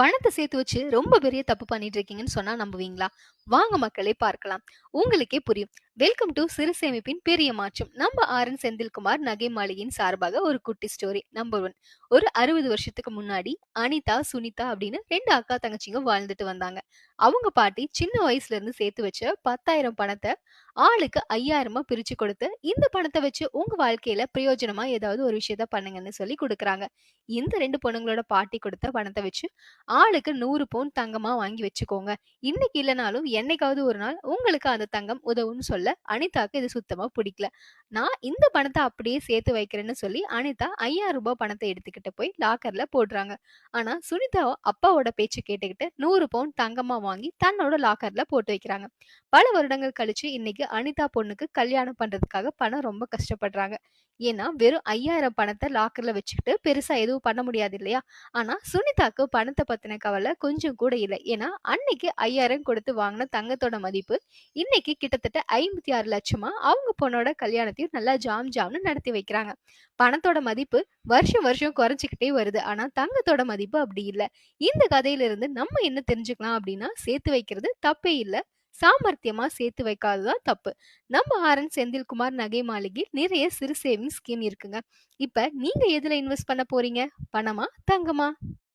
பணத்தை சேர்த்து வச்சு ரொம்ப பெரிய தப்பு பண்ணிட்டு இருக்கீங்கன்னு சொன்னா நம்புவீங்களா? வாங்க மக்களே பார்க்கலாம். உங்களுக்கே புரியும். வெல்கம் டூ சிறு சேமிப்பின் பெரிய மாற்றம். நம்ம ஆரன் செந்தில்குமார் நகை மாளிகையின் சார்பாக ஒரு குட்டி ஸ்டோரி. நம்பர் ஒன் ஒரு 60 வருஷத்துக்கு முன்னாடி அனிதா, சுனிதா அப்படின்னு ரெண்டு அக்கா தங்கச்சிங்க வாழ்ந்துட்டு வந்தாங்க. அவங்க பாட்டி சின்ன வயசுல இருந்து சேர்த்து வச்ச பத்தாயிரம் பணத்தை ஆளுக்கு 5,000 பிரிச்சு கொடுத்து, இந்த பணத்தை வச்சு உங்க வாழ்க்கையில பிரயோஜனமா ஏதாவது ஒரு விஷயத்த பண்ணுங்கன்னு சொல்லி குடுக்குறாங்க. இந்த ரெண்டு பொண்ணுங்களோட பாட்டி கொடுத்த பணத்தை வச்சு ஆளுக்கு நூறு பவுன் தங்கமா வாங்கி வச்சுக்கோங்க. இன்னைக்கு இல்லைனாலும் என்னைக்காவது ஒரு நாள் உங்களுக்கு அந்த தங்கம் உதவும்னு சொல்ல அனிதாக்கு இது சுத்தமா பிடிக்கல. நான் இந்த பணத்தை அப்படியே சேர்த்து வைக்கிறேன்னு சொல்லி அனிதா ஐயாயிரம் ரூபாய் பணத்தை எடுத்துக்கிட்டு போய் லாக்கர்ல போடுறாங்க. ஆனா சுனிதா அப்பாவோட பேச்சு கேட்டுக்கிட்டு நூறு பவுன் தங்கமா வாங்கி தன்னோட லாக்கர்ல போட்டு வைக்கிறாங்க. பல வருடங்கள் கழிச்சு இன்னைக்கு அனிதா பொண்ணுக்கு கல்யாணம் பண்றதுக்காக பணம் ரொம்ப கஷ்டப்படுறாங்க. ஏன்னா வெறும் ஐயாயிரம் பணத்தை லாக்கர்ல வச்சுக்கிட்டு பெருசா எதுவும் பண்ண முடியாது இல்லையா? ஆனா சுனிதாக்கு பணத்தை பத்தின கவலை கொஞ்சம் கூட இல்லை ஏன்னா அன்னைக்கு 5,000 கொடுத்து வாங்கின தங்கத்தோட மதிப்பு இன்னைக்கு கிட்டத்தட்ட ஐம்பது 56 லட்சமா அவங்க பொண்ணோட கல்யாணத்தையும் நல்லா ஜாம் ஜாம்னு நடத்தி வைக்கிறாங்க. பணத்தோட மதிப்பு வருஷம் வருஷம் குறைஞ்சிக்கிட்டே வருது. ஆனா தங்கத்தோட மதிப்பு அப்படி இல்லை இந்த கதையிலிருந்து நம்ம என்ன தெரிஞ்சுக்கலாம் அப்படின்னா சேர்த்து வைக்கிறது தப்பே இல்லை சாமர்த்தியமா சேர்த்து வைக்காதது தான் தப்பு. நம்ம ஆரன் செந்தில்குமார் நகை மாளிகையில் நிறைய சிறு சேவிங்ஸ் ஸ்கீம் இருக்குங்க. இப்ப நீங்க எதுல இன்வெஸ்ட் பண்ண போறீங்க? பணமா? தங்கமா?